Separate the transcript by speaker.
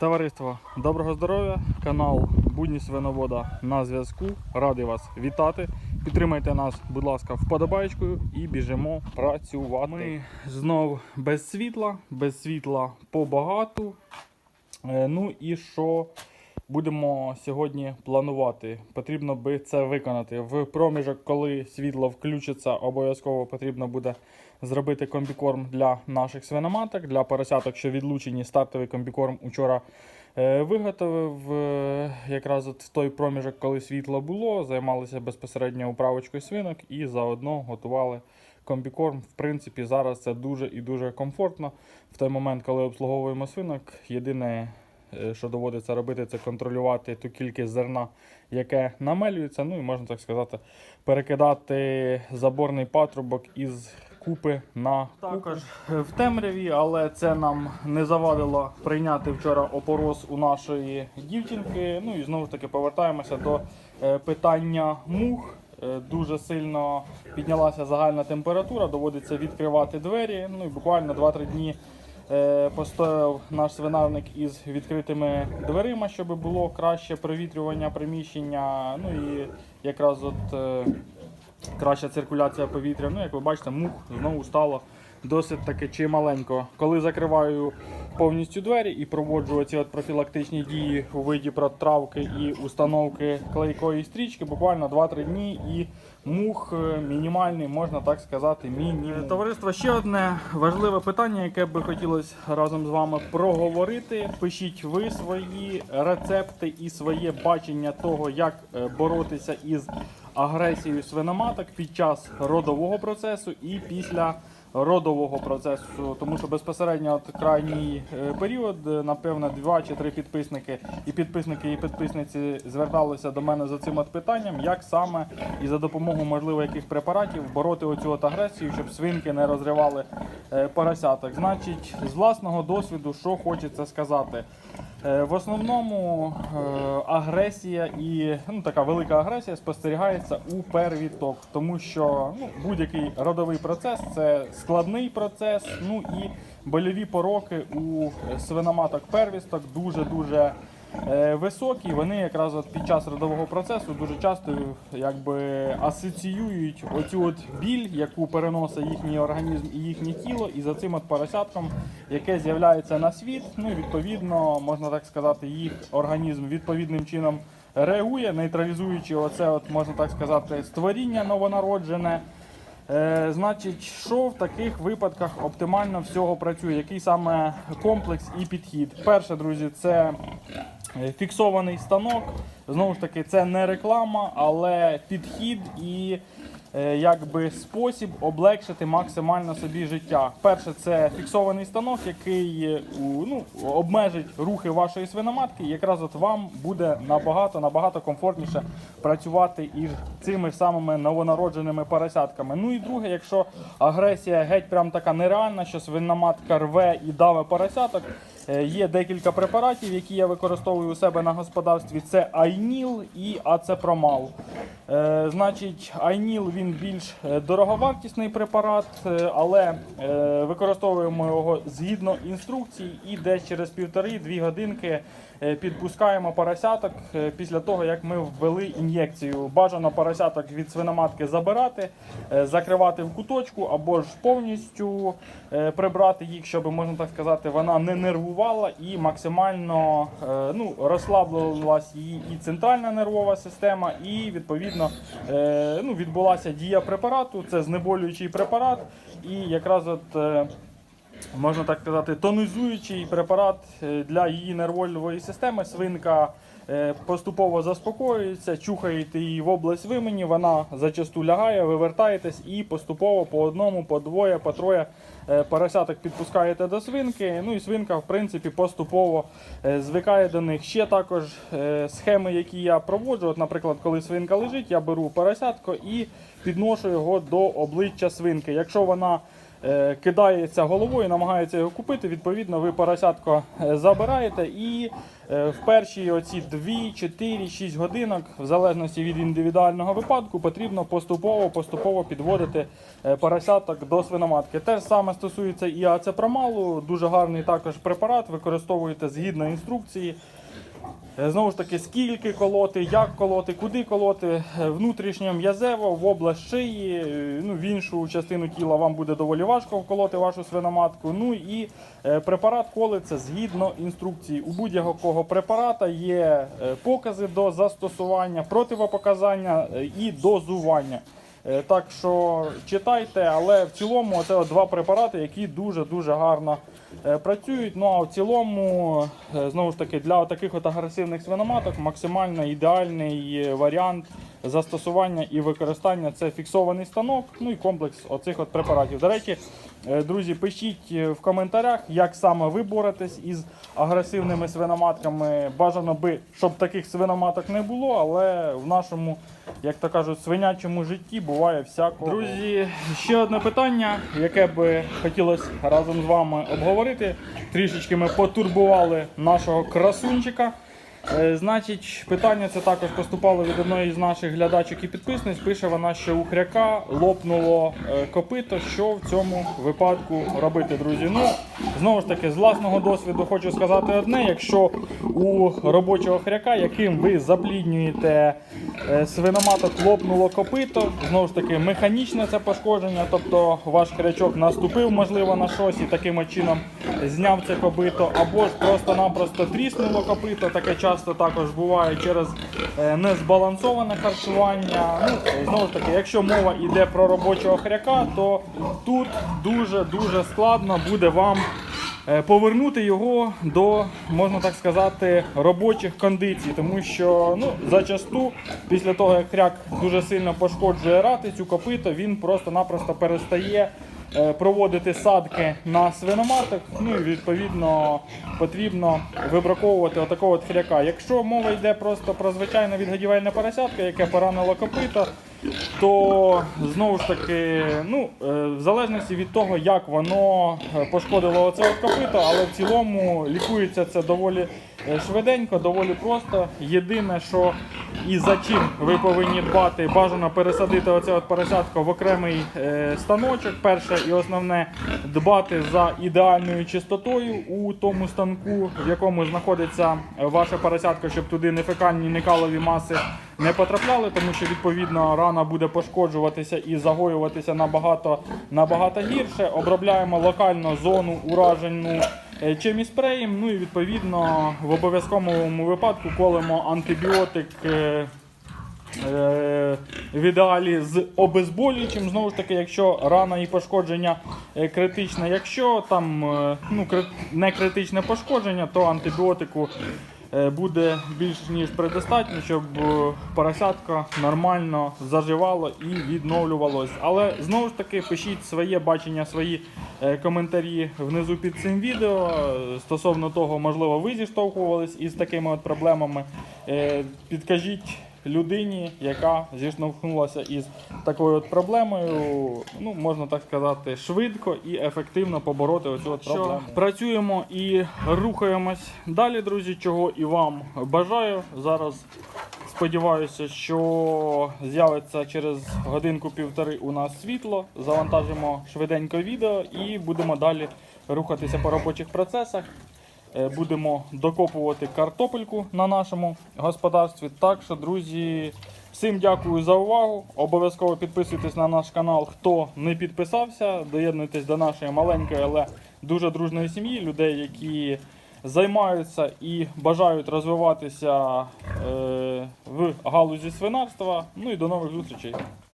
Speaker 1: Товариство, доброго здоров'я! Канал Будні Свиновода на зв'язку. Радий вас вітати. Підтримайте нас, будь ласка, вподобайкою і біжимо працювати. Ми знов без світла, без світла побагату. Е, Ну і що будемо сьогодні планувати? Потрібно би це виконати. В проміжок, коли світло включиться, обов'язково потрібно буде зробити комбікорм для наших свиноматок, для поросяток, що відлучені. Стартовий комбікорм учора е, виготовив е, якраз от в той проміжок, коли світло було. Займалися безпосередньо управочкою свинок і заодно готували комбікорм. В принципі, зараз це дуже і дуже комфортно. В той момент, коли обслуговуємо свинок, єдине, що доводиться робити, це контролювати ту кількість зерна, яке намелюється. Ну і можна так сказати, перекидати заборний патрубок із купи на також в темряві, але це нам не завадило прийняти вчора опорос у нашої дівчинки. Ну і знову ж таки повертаємося до е, питання мух. Е, Дуже сильно піднялася загальна температура, доводиться відкривати двері. Ну і буквально 2-3 дні е, постояв наш свинарник із відкритими дверима, щоб було краще провітрювання приміщення. Ну і якраз от е, краща циркуляція повітря. Ну, як ви бачите, мух знову стало досить таки чималенько. Коли закриваю повністю двері і проводжу оці от профілактичні дії у виді протравки і установки клейкої стрічки, буквально 2-3 дні і мух е, мінімальний, можна так сказати, мінімум. Товариство, ще одне важливе питання, яке би хотілося разом з вами проговорити. Пишіть ви свої рецепти і своє бачення того, як е, боротися із агресією свиноматок під час родового процесу і після родового процесу, тому що безпосередньо от крайній е, період, е, напевно, два чи три підписники і підписники і підписниці зверталися до мене за цим от питанням, як саме і за допомогою можливо яких препаратів бороти оцю от агресію, щоб свинки не розривали е, поросяток. Значить, з власного досвіду, що хочеться сказати. Е, В основному е, агресія і ну, така велика агресія спостерігається у первіток, тому що ну, будь-який родовий процес це складний процес. Ну і больові пороки у свиноматок первісток дуже дуже високі. Вони якраз під час родового процесу дуже часто якби асоціюють оцю от біль, яку переносить їхній організм і їхнє тіло, і за цим от поросятком, яке з'являється на світ. Ну відповідно можна так сказати, їх організм відповідним чином реагує, нейтралізуючи оце, от можна так сказати, створіння новонароджене. Е, значить, що в таких випадках оптимально всього працює? Який саме комплекс і підхід? Перше, друзі, це е, фіксований станок. Знову ж таки, це не реклама, але підхід і е, якби спосіб облегшити максимально собі життя. Перше, це фіксований станок, який е, ну, обмежить рухи вашої свиноматки. Якраз от вам буде набагато набагато комфортніше працювати із цими самими новонародженими поросятками. Ну і друге, якщо агресія геть прям така нереальна, що свиноматка рве і даве поросяток. Е, Є декілька препаратів, які я використовую у себе на господарстві. Це Айніл і Ацепромал. Е, значить, Айніл він більш е, дороговартісний препарат, але використовуємо його згідно інструкцій і десь через півтори-дві годинки підпускаємо поросяток після того, як ми ввели ін'єкцію. Бажано поросяток від свиноматки забирати, закривати в куточку або ж повністю прибрати їх, щоб можна так сказати, вона не нервувала і максимально е, ну, розслабилась її і центральна нервова система, і відповідно е, ну, відбулася дія препарату. Це знеболюючий препарат, і якраз от. Можна так сказати, тонізуючий препарат е, для її нервової системи. Свинка е, поступово заспокоюється, чухаєте її в область вимені, вона зачасту лягає, ви вертаєтесь і поступово по одному, по двоє, по троє е, поросяток підпускаєте до свинки. Ну і свинка, в принципі, поступово звикає до них. Ще також схеми, які я проводжу. От, наприклад, коли свинка лежить, я беру поросятко і підношу його до обличчя свинки. Якщо вона кидається головою, намагається його купити. Відповідно, ви поросятко е, забираєте і е, в перші оці 2, 4, 6 годинок, в залежності від індивідуального випадку, потрібно поступово поступово підводити е, поросяток до свиноматки. Те ж саме стосується і ацепромалу, дуже гарний також препарат, використовуєте згідно інструкції. Е, Знову ж таки, скільки колоти, як колоти, куди колоти, е, внутрішньо м'язево, в область шиї, е, ну, в іншу частину тіла вам буде доволі важко вколоти вашу свиноматку. Ну і препарат колиться згідно інструкції. У будь-якого препарата є покази до застосування, противопоказання і дозування. Е, Так що читайте, але в цілому це два препарати, які дуже-дуже гарно е, працюють. Ну а в цілому, е, знову ж таки, для таких от агресивних свиноматок максимально ідеальний варіант застосування і використання це фіксований станок, ну і комплекс оцих от препаратів. До речі, друзі, пишіть е, в коментарях, як саме ви боретесь із агресивними свиноматками. Бажано би, щоб таких свиноматок не було, але в нашому, як то кажуть, свинячому житті буває всякого. Друзі, ще одне питання, яке би хотілося разом з вами обговорити. Трішечки ми потурбували нашого красунчика. Е, Значить, питання це також поступало від одної з наших глядачок і підписниць. Пише вона, що у хряка лопнуло е, копито. Що в цьому випадку робити, друзі? Ну, знову ж таки, з власного досвіду хочу сказати одне: якщо у робочого хряка, яким ви запліднюєте е, свиноматок, лопнуло копито, знову ж таки, механічне це пошкодження, тобто ваш хрячок наступив, можливо, на щось і таким чином зняв це копито, або ж просто-напросто тріснуло копито. Таке часто також буває через е, незбалансоване харчування. Ну, знову ж таки, якщо мова йде про робочого хряка, то тут дуже-дуже складно буде вам повернути його до, можна так сказати, робочих кондицій, тому що ну, зачасту, після того, як хряк дуже сильно пошкоджує ратицю, копито, він просто-напросто перестає е, проводити садки на свиноматок. Ну і відповідно потрібно вибраковувати отакого от хряка. Якщо мова йде просто про звичайне відгодівельне поросятка, яке поранило копито, то знову ж таки, ну, е, в залежності від того, як воно е, пошкодило оце копито, але в цілому лікується це доволі е, швиденько, доволі просто. Єдине, що і за чим ви повинні дбати, бажано пересадити оце от поросятко в окремий е, станочок. Перше і основне дбати за ідеальною чистотою у тому станку, в якому знаходиться ваше поросятко, щоб туди не фекальні, не калові маси не потрапляли, тому що відповідно рана буде пошкоджуватися і загоюватися набагато, набагато гірше. Обробляємо локально зону уражену е, і спреєм. Ну і відповідно в обов'язковому випадку колемо антибіотик. е, е, В ідеалі з обезболюючим, знову ж таки, якщо рана і пошкодження критичне, якщо там ну, не критичне пошкодження, то антибіотику буде більш ніж предостатньо, щоб поросятка нормально заживало і відновлювалось. Але знову ж таки пишіть своє бачення, свої е, коментарі внизу під цим відео е, стосовно того, можливо, ви зіштовхувались із такими от проблемами. Е, Підкажіть людині, яка зіштовхнулася із такою от проблемою, ну можна так сказати, швидко і ефективно побороти оцю от проблему. Працюємо і рухаємось далі, друзі, чого і вам бажаю. Зараз сподіваюся, що з'явиться через годинку-півтори у нас світло. Завантажимо швиденько відео і будемо далі рухатися по робочих процесах. Е, Будемо докопувати картопельку на нашому господарстві. Так що, друзі, всім дякую за увагу. Обов'язково підписуйтесь на наш канал, хто не підписався. Доєднуйтесь до нашої маленької, але дуже дружної сім'ї, людей, які займаються і бажають розвиватися е, в галузі свинарства. Ну і до нових зустрічей.